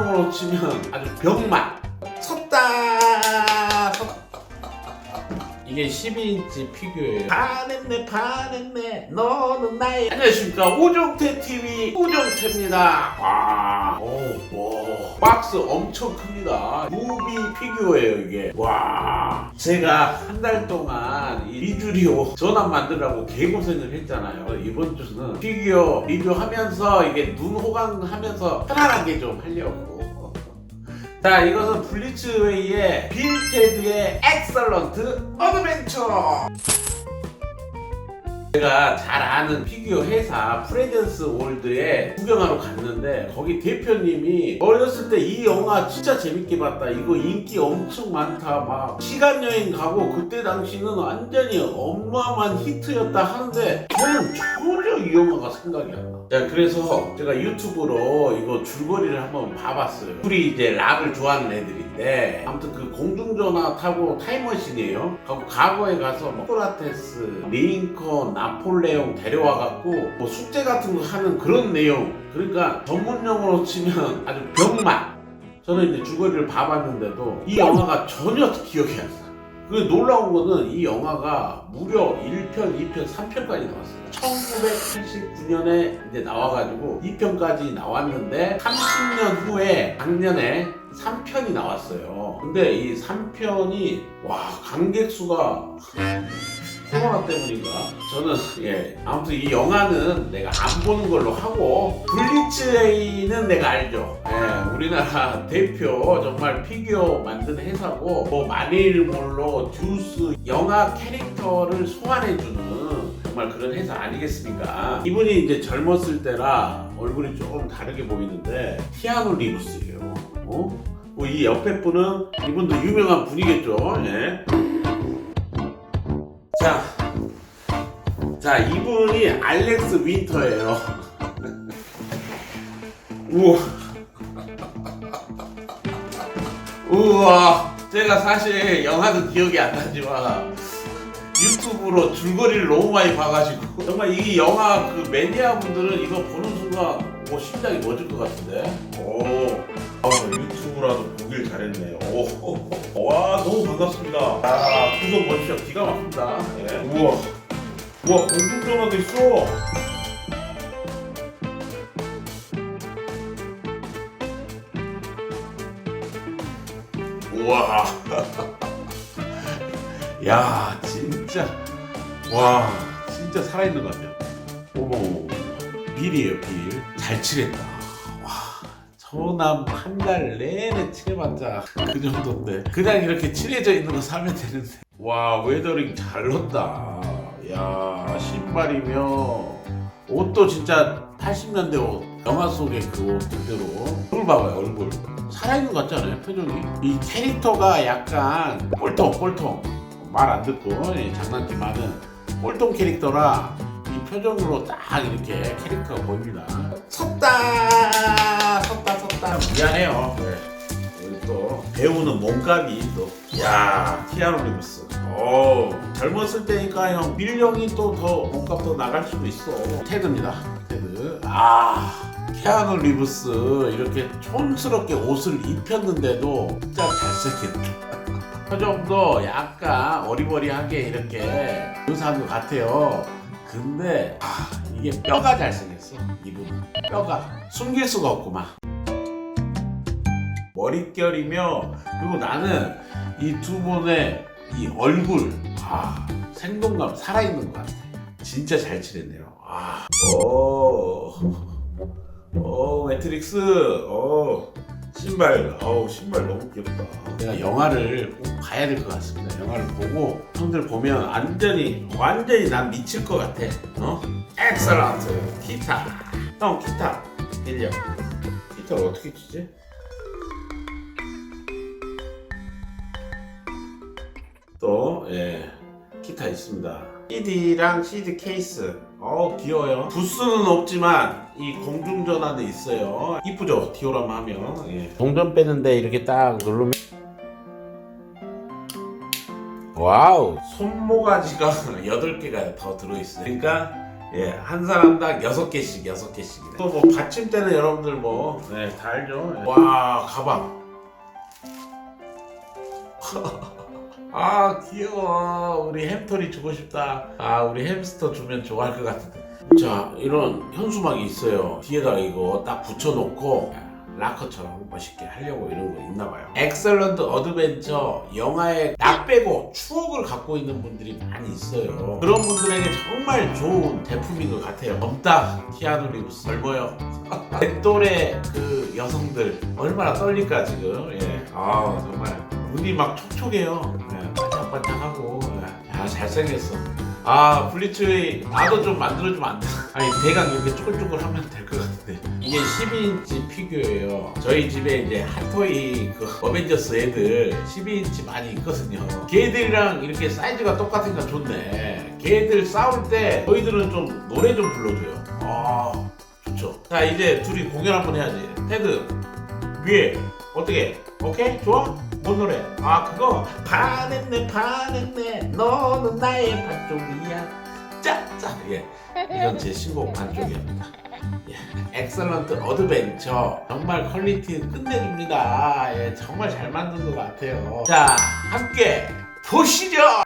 전문용어로 치면 아주 병맛. 섰다. 섰다. 이게 12인치 피규어예요. 반했네 반했네. 너는 나의 안녕하십니까. 오정태 TV 오정태입니다. 와, 오, 오, 박스 엄청 큽니다. 무비 피규어예요 이게. 와 제가 한 달 동안 이 리뷰리오 전환 만들라고 개고생을 했잖아요. 이번 주는 피규어 리뷰하면서 이게 눈 호강하면서 편안하게 좀 하려고. 자 이것은 블리츠웨이의 빌테드의 엑설런트 어드벤처 제가 잘 아는 피규어 회사 프레젠스 월드에 구경하러 갔는데 거기 대표님이 어렸을 때 이 영화 진짜 재밌게 봤다. 이거 인기 엄청 많다. 막 시간여행 가고 그때 당시는 완전히 어마어마한 히트였다 하는데 저는 이 영화가 생각이 안 나. 자 그래서 제가 유튜브로 이거 줄거리를 한번 봐봤어요 둘이 이제 락을 좋아하는 애들인데 아무튼 그 공중전화 타고 타임머신이에요 하고 과거에 가서 뭐 소크라테스, 링컨, 나폴레옹 데려와갖고 뭐 숙제 같은 거 하는 그런 내용 그러니까 전문용어로 치면 아주 병맛 저는 이제 줄거리를 봐봤는데도 이 영화가 전혀 기억이 안 나. 그 놀라운 거는 이 영화가 무려 1편, 2편, 3편까지 나왔어요. 1989년에 이제 나와가지고 2편까지 나왔는데 30년 후에 작년에 3편이 나왔어요. 근데 이 3편이 와 관객 수가 코로나 때문인가? 저는 예 아무튼 이 영화는 내가 안 보는 걸로 하고 블리츠웨이는 내가 알죠. 예 우리나라 대표 정말 피규어 만드는 회사고 뭐 마닐몰로 듀스 영화 캐릭터를 소환해주는 정말 그런 회사 아니겠습니까? 이분이 이제 젊었을 때라 얼굴이 조금 다르게 보이는데 티아노 리브스예요. 어? 뭐이 옆에 분은 이분도 유명한 분이겠죠. 예. 자, 자 이분이 알렉스 윈터예요. 우와, 우와. 제가 사실 영화는 기억이 안 나지만 유튜브로 줄거리를 너무 많이 봐가지고 정말 이 영화 그 매니아 분들은 이거 보는 순간 뭐 심장이 멎을 것 같은데. 오. 아, 유튜브라도 보길 잘했네. 오, 와, 너무 반갑습니다. 아, 구성 보십시오. 기가 막힙니다. 예. 우와, 우와, 공중전화도 있어. 우와. 야, 진짜. 와, 진짜 살아있는 것 같아요. 어머. 빌이에요, 빌. 잘 칠했다. 와, 저남 한 달 내내 칠해봤자 그 정도인데. 그냥 이렇게 칠해져 있는 거 사면 되는데. 와, 웨더링 잘 넣었다. 야, 신발이며, 옷도 진짜 80년대 옷. 영화 속의 그 옷 그대로. 얼굴 봐봐요, 얼굴. 살아있는 것 같지 않아요, 표정이? 이 캐릭터가 약간 꼴통, 꼴통. 말 안 듣고 예, 장난기 많은 꼴통 캐릭터라 이 표정으로 딱 이렇게 캐릭터가 보입니다. 섰다. 미안해요. 네. 여기 또 배우는 몸값이 또. 야, 티아노 리브스. 오, 젊었을 때니까 형 밀령이 또 더 몸값 더 나갈 수도 있어. 테드입니다. 테드. 아. 티아노 리브스 이렇게 촌스럽게 옷을 입혔는데도 진짜 잘생겼다. 표정도 약간 어리버리하게 이렇게 묘사한 것 같아요. 근데 아, 이게 뼈가 잘생겼어. 이분은 뼈가 숨길 수가 없구만. 머릿결이며 그리고 나는 이 두 분의 이 얼굴 아 생동감 살아있는 것 같아. 진짜 잘 칠했네요. 아, 오, 오 매트릭스, 오 신발, 어우 신발 너무 귀엽다. 내가 영화를 꼭 봐야 될 것 같습니다. 영화를 보고 형들 보면 완전히 완전히 난 미칠 것 같아. 어? 엑셀런트 기타. 형 기타 빌려. 기타를 어떻게 치지? 또 예. 기타 있습니다. CD랑 CD 케이스. 어 귀여워요. 부스는 없지만 이 공중전화도 있어요. 이쁘죠? 디오라마 하면. 예. 동전 빼는데 이렇게 딱 누르면 와우 손모가지가 8개가 더 들어있어요. 그러니까 예, 한 사람당 여섯 개씩, 여섯 개씩이네. 또뭐 받침대는 여러분들 뭐, 네, 다 알죠. 예. 와, 가방. 아, 귀여워. 우리 햄털이 주고 싶다. 아, 우리 햄스터 주면 좋아할 것 같은데. 자, 이런 현수막이 있어요. 뒤에다 이거 딱 붙여놓고 락커처럼 멋있게 하려고 이런 거 있나 봐요. 엑셀런트 어드벤처 영화에 나 빼고 추억을 갖고 있는 분들이 많이 있어요. 그런 분들에게 정말 좋은 제품인 것 같아요. 엄딱 키아누 리브스 젊어요. 내 또래 그 여성들 얼마나 떨릴까 지금. 예. 아 정말 눈이 막 촉촉해요. 예. 반짝반짝하고. 예. 야 잘생겼어. 아 블리츠웨이 나도 좀 만들어주면 안 돼? 아니 대강 이렇게 쪼글쪼글 하면 될 것 같은데 이게 12인치 피규어예요 저희 집에 이제 핫토이 그 어벤져스 애들 12인치 많이 있거든요 걔들이랑 이렇게 사이즈가 건 좋네 걔들 싸울 때 저희들은 좀 노래 좀 불러줘요 아 좋죠 자 이제 둘이 공연 한번 해야지 테드 위에 어떻게 오케이 좋아 뭔 노래. 아 그거? 반했네 반했네. 너는 나의 반쪽이야. 짜짜 예. 이건 제 신곡 반쪽이랍니다. 예. 엑셀런트 어드벤처 정말 퀄리티 끝내줍니다. 예 정말 잘 만든 것 같아요. 자 함께 보시죠